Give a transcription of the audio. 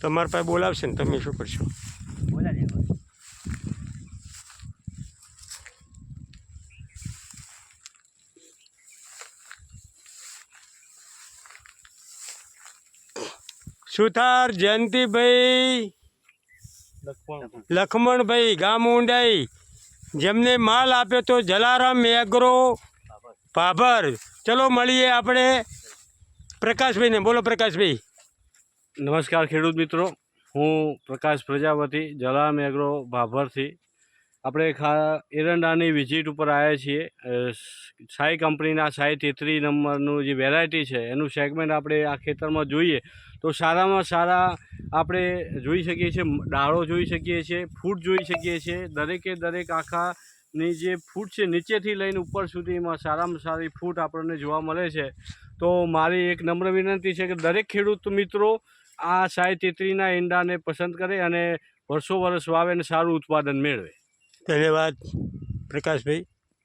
તમારા પાસે બોલાવશે ને, તમે શું કરશો? સુથાર જયંતિભાઈ, લખમણભાઈ, ગામ ઊંડાઈ, જેમને માલ આપ્યો તો જલારામ એગ્રો ભાભર ચલો મળીએ આપણે. પ્રકાશભાઈને, બોલો પ્રકાશભાઈ. નમસ્કાર ખેડૂત મિત્રો. હું પ્રકાશ પ્રજાપતિ જલામ એગ્રો, ભાભરથી. આપણે ખા, એરંડાની વિઝિટ ઉપર આવ્યા છીએ. સાઈ કંપનીના સાઈ તેત્રી નંબરનું જે વેરાયટી છે, એનું સેગમેન્ટ આપણે આ ખેતરમાં જોઈએ. તો સારામાં સારા આપણે જોઈ શકીએ છીએ, ડાળો જોઈ શકીએ છીએ, ફૂટ જોઈ શકીએ છીએ. દરેકે દરેક આખાની જે ફૂટ છે, નીચેથી લઈને ઉપર સુધીમાં સારામાં સારી ફૂટ આપણને જોવા મળે છે. તો મારી એક નમ્ર વિનંતી છે કે દરેક ખેડૂત મિત્રો આ સાય તેત્રીના ઈંડાને પસંદ કરે અને વર્ષો વર્ષ વાવે અને સારું ઉત્પાદન મેળવે. ધન્યવાદ, પ્રકાશભાઈ.